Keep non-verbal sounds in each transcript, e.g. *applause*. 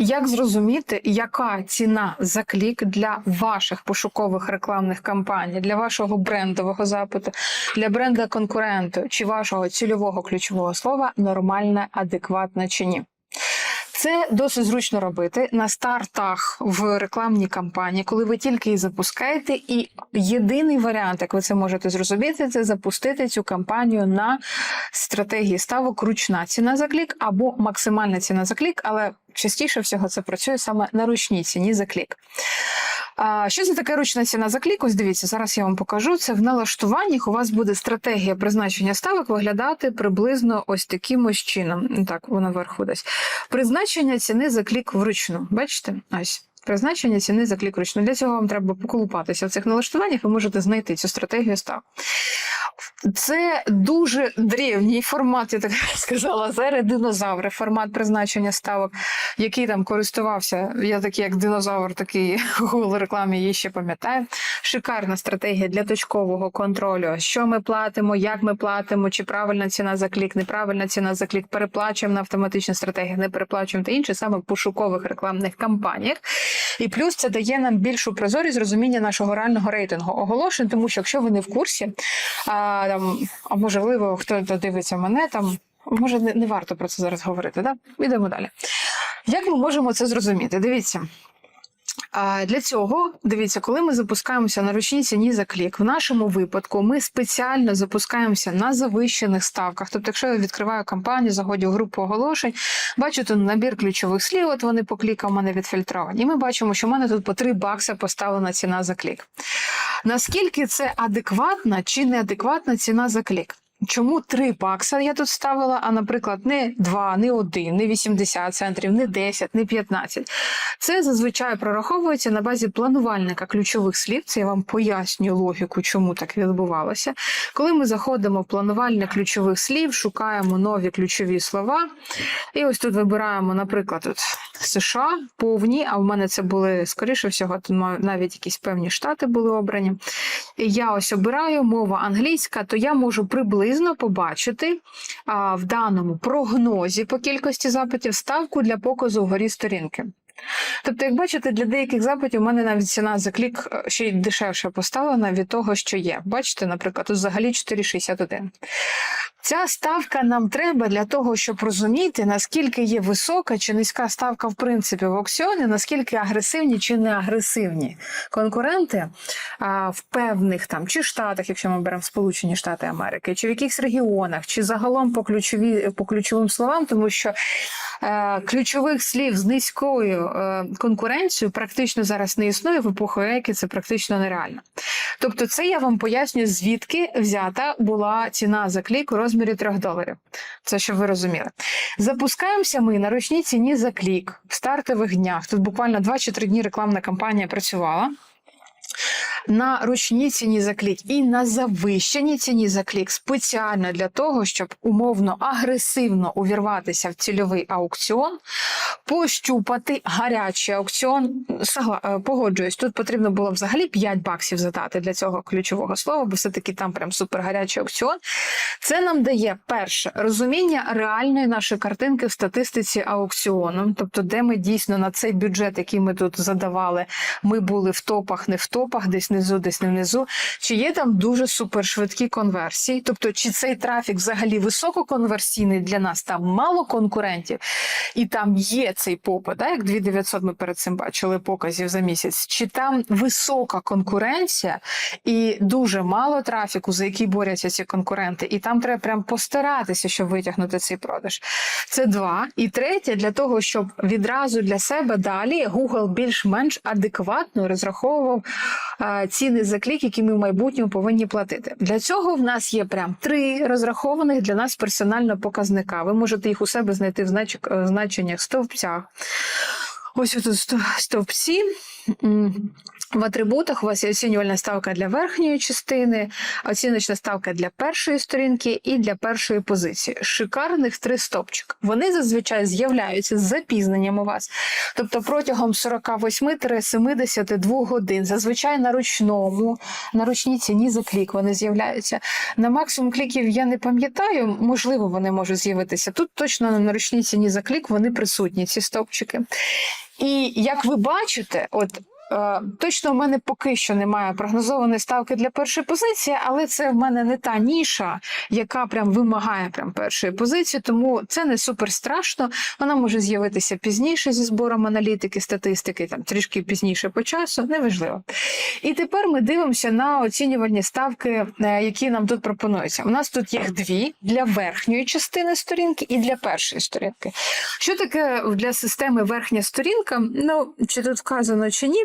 Як зрозуміти, яка ціна за клік для ваших пошукових рекламних кампаній, для вашого брендового запиту, для бренда конкуренту чи вашого цільового ключового слова нормальна, адекватна чи ні? Це досить зручно робити на стартах в рекламній кампанії, коли ви тільки її запускаєте, і єдиний варіант, як ви це можете зрозуміти, це запустити цю кампанію на стратегії ставок ручна ціна за клік або максимальна ціна за клік, але частіше всього це працює саме на ручній ціні за клік. А, Що це таке ручна ціна за клік? Ось дивіться, зараз я вам покажу. Це в налаштуваннях у вас буде стратегія призначення ставок виглядати приблизно ось таким ось чином. Так, воно вверху десь. Призначення ціни за клік вручну. Бачите? Ось. Призначення ціни за клік вручну. Для цього вам треба поколупатися в цих налаштуваннях, ви можете знайти цю стратегію ставок. Це дуже древній формат, я так *laughs* сказала, зараз динозаври, формат призначення ставок, який там користувався. Я такий, як динозавр, такий *laughs* Google рекламі її ще пам'ятаю. Шикарна стратегія для точкового контролю. Що ми платимо, як ми платимо, чи правильна ціна за клік, неправильна ціна за клік, переплачуємо на автоматичні стратегії, не переплачуємо та інше саме в пошукових рекламних кампаніях. І плюс це дає нам більшу прозорість розуміння нашого реального рейтингу оголошень, тому що якщо ви не в курсі, а, там, а можливо, хто дивиться мене там. Може, не, не варто про це зараз говорити, да? Ідемо далі. Як ми можемо це зрозуміти? Дивіться. Для цього дивіться, коли ми запускаємося на ручній ціні за клік, в нашому випадку ми спеціально запускаємося на завищених ставках. Тобто, якщо я відкриваю кампанію, заходжу в групу оголошень, бачу тут набір ключових слів, от вони по клікам у мене відфільтровані. І ми бачимо, що в мене тут по 3 бакса поставлена ціна за клік. Наскільки це адекватна чи неадекватна ціна за клік? Чому 3 бакса я тут ставила, а, наприклад, не 2, не 1, не 80 центрів, не 10, не 15. Це зазвичай прораховується на базі планувальника ключових слів. Це я вам пояснюю логіку, чому так відбувалося. Коли ми заходимо в планувальник ключових слів, шукаємо нові ключові слова. І ось тут вибираємо, наприклад, тут США повні, а в мене це були, скоріше всього, навіть якісь певні штати були обрані. Я ось обираю мова англійська, то я можу приблизно побачити а, в даному прогнозі по кількості запитів ставку для показу вгорі сторінки. Тобто, як бачите, для деяких запитів у мене навіть ціна за клік е, ще й дешевше поставлена від того, що є. Бачите, наприклад, тут взагалі 4,61. Ця ставка нам треба для того, щоб розуміти, наскільки є висока чи низька ставка в принципі в аукціоні, наскільки агресивні чи не агресивні конкуренти а, в певних там чи штатах, якщо ми беремо Сполучені Штати Америки, чи в якихось регіонах, чи загалом по ключові по ключовим словам, тому що ключових слів з низькою е, конкуренцією практично зараз не існує в епоху які це практично нереально. Тобто, це я вам поясню, звідки взята була ціна за клік у розмірі 3 доларів. Це щоб ви розуміли. Запускаємося ми на ручній ціні за клік в стартових днях. Тут буквально 2 чи 3 дні рекламна кампанія працювала. На ручній ціні за клік і на завищеній ціні за клік спеціально для того, щоб умовно агресивно увірватися в цільовий аукціон, пощупати гарячий аукціон. Е, погоджуюсь, тут потрібно було взагалі 5 баксів задати для цього ключового слова, бо все-таки там прям супергарячий аукціон. Це нам дає перше розуміння реальної нашої картинки в статистиці аукціону, тобто, де ми дійсно на цей бюджет, який ми тут задавали, ми були в топах, не в топах, десь внизу, десь не внизу. Чи є там дуже супершвидкі конверсії? Тобто, чи цей трафік взагалі висококонверсійний для нас, там мало конкурентів, і там є цей попит, як 2900 ми перед цим бачили показів за місяць, чи там висока конкуренція і дуже мало трафіку, за який борються ці конкуренти, і там треба прям постаратися, щоб витягнути цей продаж. Це два. І третє, для того, щоб відразу для себе далі Google більш-менш адекватно розраховував е, ціни за клік, які ми в майбутньому повинні платити. Для цього в нас є прям три розрахованих для нас персонально показника. Ви можете їх у себе знайти в е, значеннях стовпцях. Ось тут стовпці. В атрибутах у вас є оцінювальна ставка для верхньої частини, оціночна ставка для першої сторінки і для першої позиції. Шикарних три стопчика. Вони зазвичай з'являються з запізненням у вас, тобто протягом 48-72 годин. Зазвичай на ручному, на ручній ціні за клік вони з'являються. На максимум кліків я не пам'ятаю, можливо, вони можуть з'явитися. Тут точно на ручній ціні за клік вони присутні, ці стопчики. І як ви бачите, от. Е, Точно в мене поки що немає прогнозованої ставки для першої позиції, але це в мене не та ніша, яка прям вимагає прям першої позиції, тому це не супер страшно. Вона може з'явитися пізніше зі збором аналітики, статистики, там трішки пізніше по часу, неважливо. І тепер ми дивимося на оцінювальні ставки, е, які нам тут пропонуються. У нас тут їх дві для верхньої частини сторінки і для першої сторінки. Що таке для системи верхня сторінка? Ну, чи тут вказано чи ні?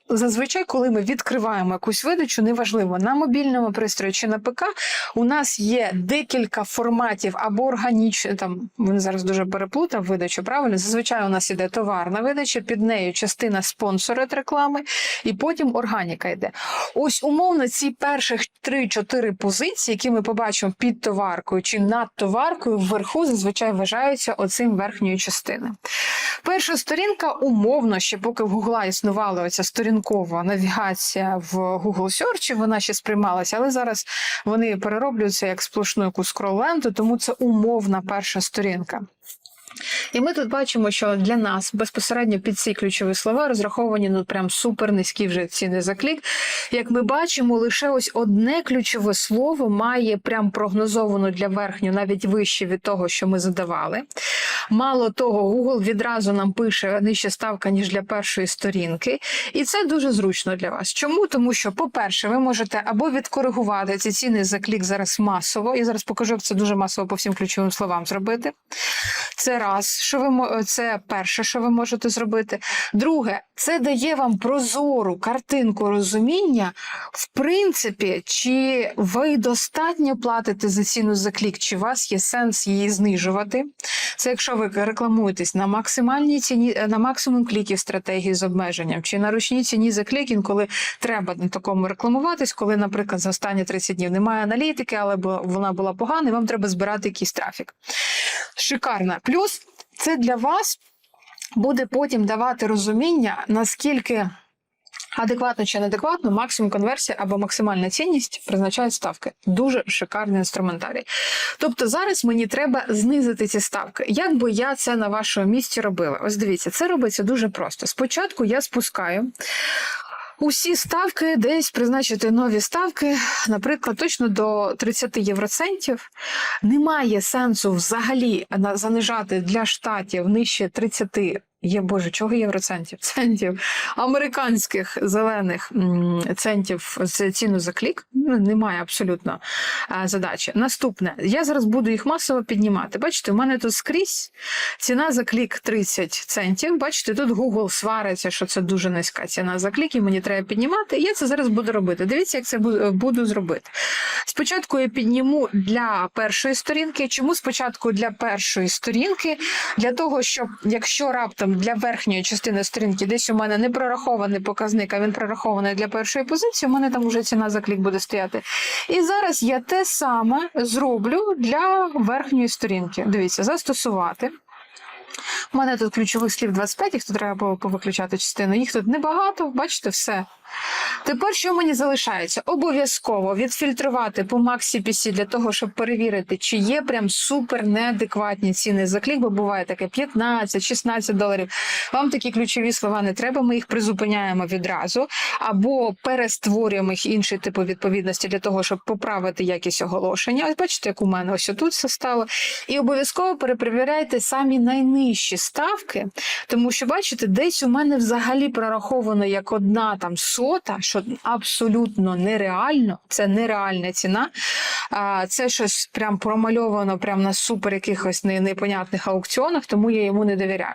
Зазвичай, коли ми відкриваємо якусь видачу, неважливо на мобільному пристрої чи на ПК, у нас є декілька форматів або органічні, там він зараз дуже переплутав видачу. Правильно, зазвичай у нас іде товарна видача, під нею частина спонсора від реклами, і потім органіка йде. Ось умовно ці перших 3-4 позиції, які ми побачимо під товаркою чи над товаркою, вверху зазвичай вважаються оцим верхньою частиною. Перша сторінка умовно, ще поки в Гугла існувала оця сторінкова навігація в Google Search, вона ще сприймалася, але зараз вони перероблюються як сплошну якусь скрол-ленту, тому це умовна перша сторінка. І ми тут бачимо, що для нас безпосередньо під ці ключові слова розраховані ну прям супер низькі вже ціни за клік. Як ми бачимо, лише ось одне ключове слово має прям прогнозовану для верхню, навіть вище від того, що ми задавали. Мало того, Google відразу нам пише нижча ставка, ніж для першої сторінки. І це дуже зручно для вас. Чому? Тому що, по-перше, ви можете або відкоригувати ці ціни за клік зараз масово. Я зараз покажу, як це дуже масово по всім ключовим словам зробити. Це раз, що ви це перше, що ви можете зробити. Друге, це дає вам прозору картинку розуміння, в принципі, чи ви достатньо платите за ціну за клік, чи у вас є сенс її знижувати. Це якщо ви рекламуєтесь на максимальній ціні, на максимум кліків стратегії з обмеженням, чи на ручній ціні за клікінг, коли треба на такому рекламуватись, коли, наприклад, за останні 30 днів немає аналітики, але вона була погана, і вам треба збирати якийсь трафік. Шикарно. Плюс це для вас буде потім давати розуміння, наскільки адекватно чи неадекватно максимум конверсія або максимальна цінність призначають ставки. Дуже шикарний інструментарій. Тобто зараз мені треба знизити ці ставки. Як би я це на вашому місці робила? Ось дивіться, це робиться дуже просто. Спочатку я спускаю. Усі ставки десь призначити нові ставки, наприклад, точно до 30 євроцентів. Немає сенсу взагалі занижати для штатів нижче 30 Є боже, чого євроцентів? Центів американських зелених центів з ціну за клік. Ну, немає абсолютно задачі. Наступне, я зараз буду їх масово піднімати. Бачите, у мене тут скрізь ціна за клік 30 центів. Бачите, тут Google свариться, що це дуже низька ціна за клік, і мені треба піднімати. І я це зараз буду робити. Дивіться, як це буду зробити. Спочатку я підніму для першої сторінки. Чому спочатку для першої сторінки? Для того, щоб якщо раптом для верхньої частини сторінки десь у мене не прорахований показник, а він прорахований для першої позиції, у мене там вже ціна за клік буде стояти. І зараз я те саме зроблю для верхньої сторінки. Дивіться, застосувати. У мене тут ключових слів 25, їх тут треба було повиключати частину. Їх тут небагато, бачите, все. Тепер що мені залишається? Обов'язково відфільтрувати по MaxCPC для того, щоб перевірити, чи є прям супер неадекватні ціни за клік, бо буває таке 15-16 доларів. Вам такі ключові слова не треба, ми їх призупиняємо відразу, або перестворюємо їх інший типу відповідності для того, щоб поправити якість оголошення. Ось бачите, як у мене ось тут все стало. І обов'язково перепровіряйте самі найнижчі ставки, тому що бачите, десь у мене взагалі прораховано як одна там сота, що абсолютно нереально. Це нереальна ціна. Це щось прям промальовано прям на супер якихось непонятних аукціонах, тому я йому не довіряю.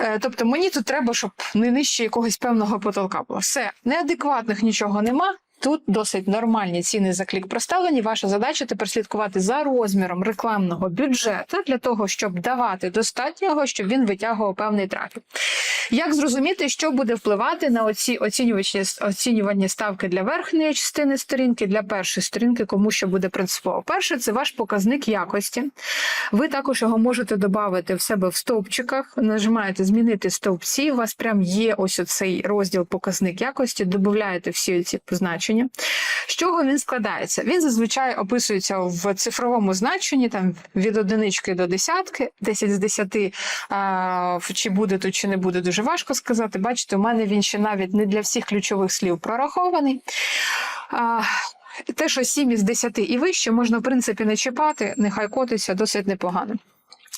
Е, Тобто мені тут треба, щоб не нижче якогось певного потолка було. Все, неадекватних нічого нема. Тут досить нормальні ціни за клік проставлені. Ваша задача тепер слідкувати за розміром рекламного бюджету для того, щоб давати достатньо, його, щоб він витягував певний трафік. Як зрозуміти, що буде впливати на оці оцінювачні оцінювані ставки для верхньої частини сторінки, для першої сторінки, кому що буде принципово? Перше, це ваш показник якості. Ви також його можете додати в себе в стовпчиках. Нажимаєте змінити стовпці. У вас прям є ось оцей розділ показник якості. Додаєте всі ці позначення. З чого він складається? Він зазвичай описується в цифровому значенні, там від одинички до десятки, 10 з 10, а, чи буде тут, чи не буде, дуже важко сказати. Бачите, у мене він ще навіть не для всіх ключових слів прорахований. Те, що 7 із 10 і вище, можна, в принципі, не чіпати, нехай котиться досить непогано.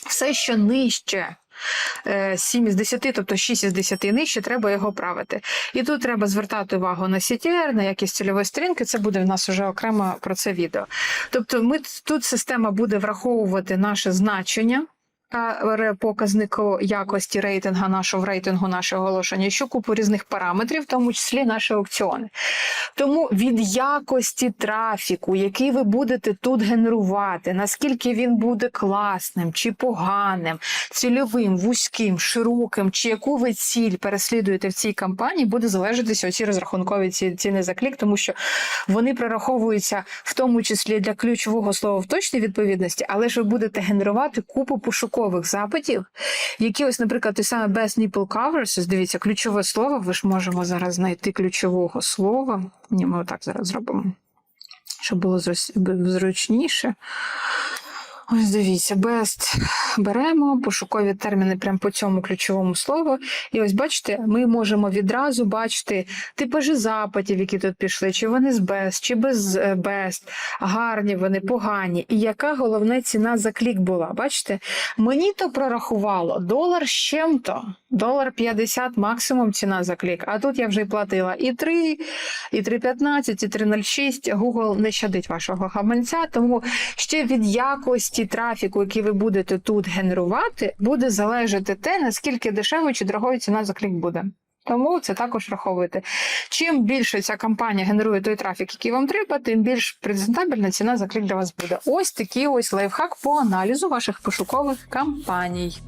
Все, що нижче. е, 7 із 10, тобто 6 із 10 нижче, треба його правити. І тут треба звертати увагу на CTR, на якість цільової сторінки. Це буде в нас вже окремо про це відео. Тобто, ми тут система буде враховувати наше значення. Показнику якості рейтинга нашого в рейтингу нашого оголошення, що купу різних параметрів, в тому числі наші аукціони. Тому від якості трафіку, який ви будете тут генерувати, наскільки він буде класним чи поганим, цільовим, вузьким, широким, чи яку ви ціль переслідуєте в цій кампанії, буде залежатися оці розрахункові ціни за клік, тому що вони прораховуються в тому числі для ключового слова в точній відповідності, але ж ви будете генерувати купу пошукових запитів, які ось, наприклад, той саме Best Nipple Covers, дивіться, ключове слово, ви ж можемо зараз знайти ключового слова. Ні, ми отак зараз зробимо, щоб було зручніше. Ось дивіться, best беремо пошукові терміни прямо по цьому ключовому слову. І ось бачите, ми можемо відразу бачити типажі запитів, які тут пішли, чи вони з best, чи без е, best, гарні вони, погані. І яка головна ціна за клік була? Бачите, мені то прорахувало долар з чим-то, долар 50 максимум ціна за клік. А тут я вже й платила і 3, і 3,15, і 3,06. Google не щадить вашого гаманця, тому ще від якості трафіку, який ви будете тут генерувати, буде залежати те, наскільки дешево чи дорогою ціна за клік буде. Тому це також враховуйте. Чим більше ця компанія генерує той трафік, який вам треба, тим більш презентабельна ціна за клік для вас буде. Ось такий ось лайфхак по аналізу ваших пошукових кампаній.